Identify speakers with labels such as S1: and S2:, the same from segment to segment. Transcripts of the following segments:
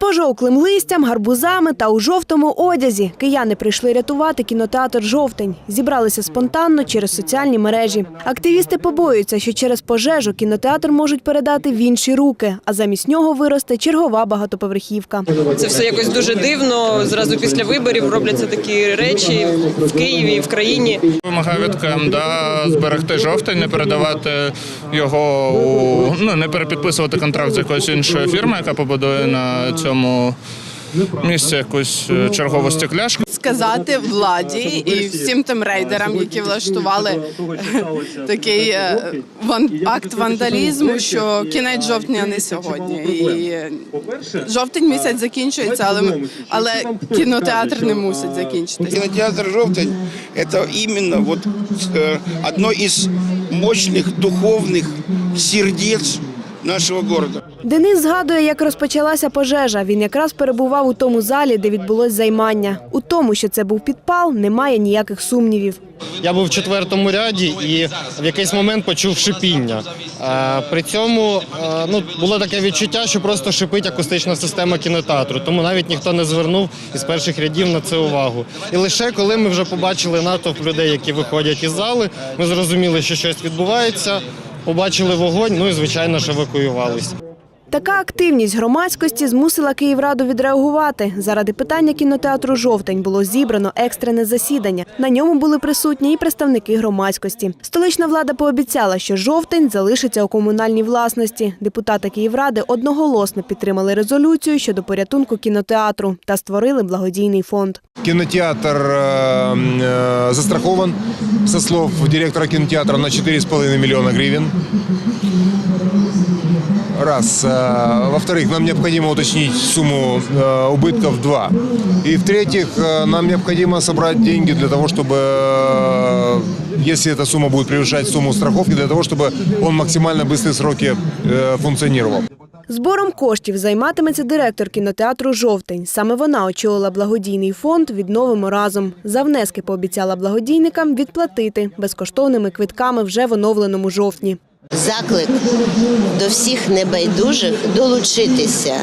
S1: пожовклим листям, гарбузами та у жовтому одязі кияни прийшли рятувати кінотеатр Жовтень. Зібралися спонтанно через соціальні мережі. Активісти побоюються, що через пожежу кінотеатр можуть передати в інші руки, а замість нього виросте чергова багатоповерхівка.
S2: Це все якось дуже дивно. Зразу після виборів робляться такі речі в Києві в країні.
S3: Вимагаю від КМДА зберегти жовтень, не передавати його ну не перепідписувати контракт з якоюсь іншою фірмою, яка побудує на цьому місці якусь е, чергову стекляшку.
S4: сказати владі і всім тим рейдерам, які влаштували такий е, ван- акт вандалізму, що кінець жовтня не сьогодні. І е, жовтень місяць закінчується, але ми- але кінотеатр не мусить закінчитися.
S5: Кинотеатр «Желтень» – это именно вот э, одно из мощных духовных сердец нашего города.
S1: Денис згадує, як розпочалася пожежа. Він якраз перебував у тому залі, де відбулось займання. У тому, що це був підпал, немає ніяких сумнівів.
S6: Я був в четвертому ряді і в якийсь момент почув шипіння. Е, При цьому е, ну, було таке відчуття, що просто шипить акустична система кінотеатру, тому навіть ніхто не звернув із перших рядів на це увагу. І лише коли ми вже побачили натовп людей, які виходять із зали, ми зрозуміли, що щось відбувається, побачили вогонь, ну і звичайно ж евакуювалися.
S1: Така активність громадськості змусила Київраду відреагувати. Заради питання кінотеатру Жовтень було зібрано екстрене засідання. На ньому були присутні і представники громадськості. Столична влада пообіцяла, що жовтень залишиться у комунальній власності. Депутати Київради одноголосно підтримали резолюцію щодо порятунку кінотеатру та створили благодійний фонд.
S7: Кинотеатр э, э, застрахован, со слов директора кинотеатра, на 4,5 миллиона гривен Раз. Э, Во-вторых, нам необходимо уточнить сумму э, убытков. Два. И в-третьих, э, нам необходимо собрать деньги для того, чтобы, э, если эта сумма будет превышать сумму страховки, для того, чтобы он в максимально быстрые сроки э, функционировал.
S1: Збором коштів займатиметься директор кінотеатру Жовтень. Саме вона очолила благодійний фонд Відновимо разом. За внески пообіцяла благодійникам відплатити безкоштовними квитками вже в оновленому жовтні.
S8: Заклик до всіх небайдужих долучитися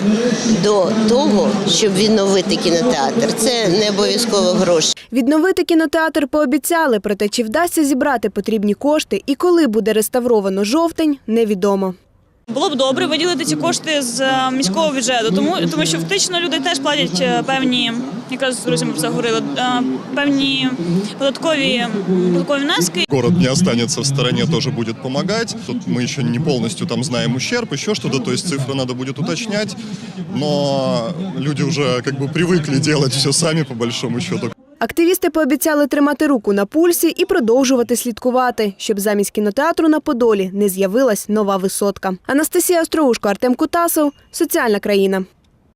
S8: до того, щоб відновити кінотеатр. Це не обов'язково гроші.
S1: Відновити кінотеатр пообіцяли, проте чи вдасться зібрати потрібні кошти і коли буде реставровано жовтень, невідомо.
S9: Було б добре виділити ці кошти з е, міського бюджету, тому тому що фактично люди теж платять е, певні, якраз з друзями про це говорили, е, певні податкові податкові внески.
S10: Город не останется в стороне, тоже будет помогать. Тут мы еще не полностью там знаем ущерб, еще что-то, то есть цифры надо будет уточнять, но люди уже как бы привыкли делать все сами по большому счету.
S1: Активісти пообіцяли тримати руку на пульсі і продовжувати слідкувати, щоб замість кінотеатру на Подолі не з'явилась нова висотка. Анастасія Остроушко, Артем Кутасов, Соціальна країна.